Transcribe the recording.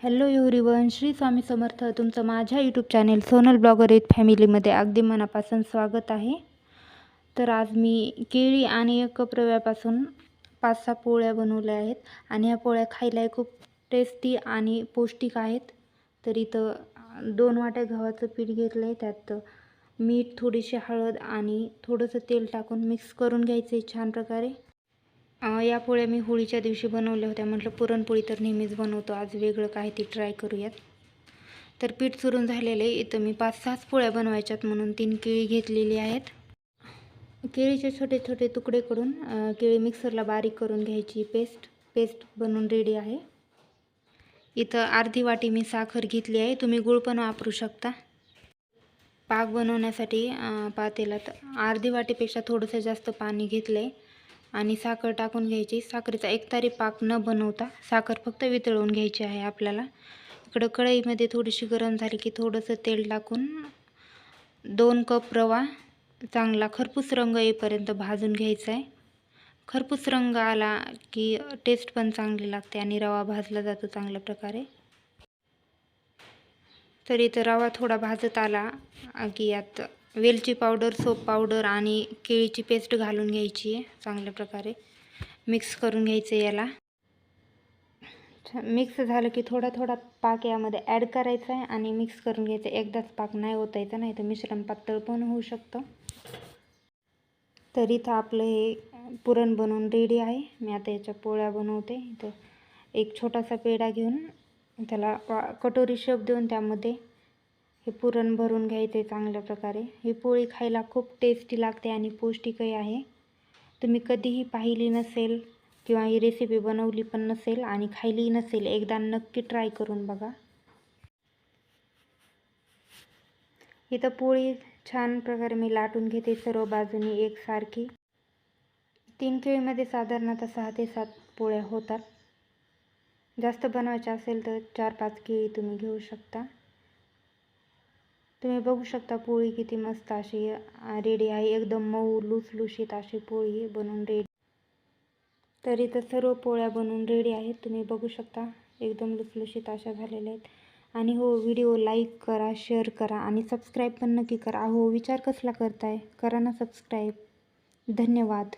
Hello everyone Shri Swami Samarth तुमचं माझ्या YouTube channel Sonal blogger एथ फॅमिलीमध्ये अगदी मनापासून स्वागत आहे. तर आज मी केळी आणि एक कप रव्यापासून पाच सहा पोळ्या बनवल्या आहेत आणि ह्या पोळ्या खायलाही खूप टेस्टी आणि पौष्टिक आहेत. तर इथं दोन वाट्या गव्हाचं पीठ घेतलं आहे त्यात मीठ थोडीशी हळद आणि थोडंसं तेल टाकून मिक्स करून घ्यायचं आहे छान प्रकारे. या पोळ्या मी होळीच्या दिवशी बनवल्या होत्या. म्हटलं पुरणपोळी तर नेहमीच बनवतो. आज वेगळं काय ते ट्राय करूयात. तर पीठ चुरून झालेलं आहे. इथं मी पाच सहाच पोळ्या बनवायच्यात म्हणून तीन केळी घेतलेली आहेत. केळीचे छोटे छोटे तुकडे करून केळी मिक्सरला बारीक करून घ्यायची. पेस्ट पेस्ट बनवून रेडी आहे. इथं अर्धी वाटी मी साखर घेतली आहे. तुम्ही गुळ पण वापरू शकता. पाक बनवण्यासाठी पातेलात अर्धी वाटीपेक्षा थोडंसं जास्त पाणी घेतलं आहे आणि साखर टाकून घ्यायची. साखरेचा एकतारी पाक न बनवता साखर फक्त वितळवून घ्यायची आहे आपल्याला. इकडं कढईमध्ये थोडीशी गरम झाली की थोडंसं तेल टाकून दोन कप रवा चांगला खरपूस रंग येईपर्यंत भाजून घ्यायचा आहे. खरपूस रंग आला की टेस्ट पण चांगली लागते आणि रवा भाजला जातो चांगल्या प्रकारे. तर इथं रवा थोडा भाजत आला की यात वेलची पावडर सोप पावडर आणि केळीची पेस्ट घालून घ्यायची आहे चांगल्या प्रकारे. मिक्स करून घ्यायचं आहे याला. मिक्स झालं की थोडा थोडा पाक यामध्ये ॲड करायचा आहे आणि मिक्स करून घ्यायचं. एकदाच पाक नाही ओतायचा नाही तर मिश्रण पातळ पण होऊ शकतं. तर इथं आपलं हे पुरण बनवून रेडी आहे. मी आता याच्या पोळ्या बनवते. इथं एक छोटासा पेढा घेऊन त्याला कटोरी शेप देऊन त्यामध्ये हे पुरण भरून घ्यायचे चांगल्या प्रकारे. ही पोळी खायला खूप टेस्टी लागते आणि पौष्टिकही आहे. तुम्ही कधीही पाहिली नसेल किंवा ही रेसिपी बनवली पण नसेल आणि खायलीही नसेल एकदा नक्की ट्राय करून बघा. इथं पोळी छान प्रकारे मी लाटून घेते सर्व बाजूनी एकसारखी. तीन केळीमध्ये साधारणतः सहा ते सात पोळ्या होतात. जास्त बनवायच्या असेल तर चार पाच केळी तुम्ही घेऊ शकता. तुम्ही बघू शकता पोळी किती मस्त अशी रेडी आहे. एकदम मऊ लुसलुशीत अशी पोळी बनवून रेडी. तर इथं सर्व पोळ्या बनवून रेडी आहेत. तुम्ही बघू शकता एकदम लुसलुशीत अशा झालेल्या आहेत. आणि हो व्हिडिओ लाईक करा शेअर करा आणि सबस्क्राईब पण नक्की करा. हो विचार कसला करताय? करा ना सबस्क्राईब. धन्यवाद.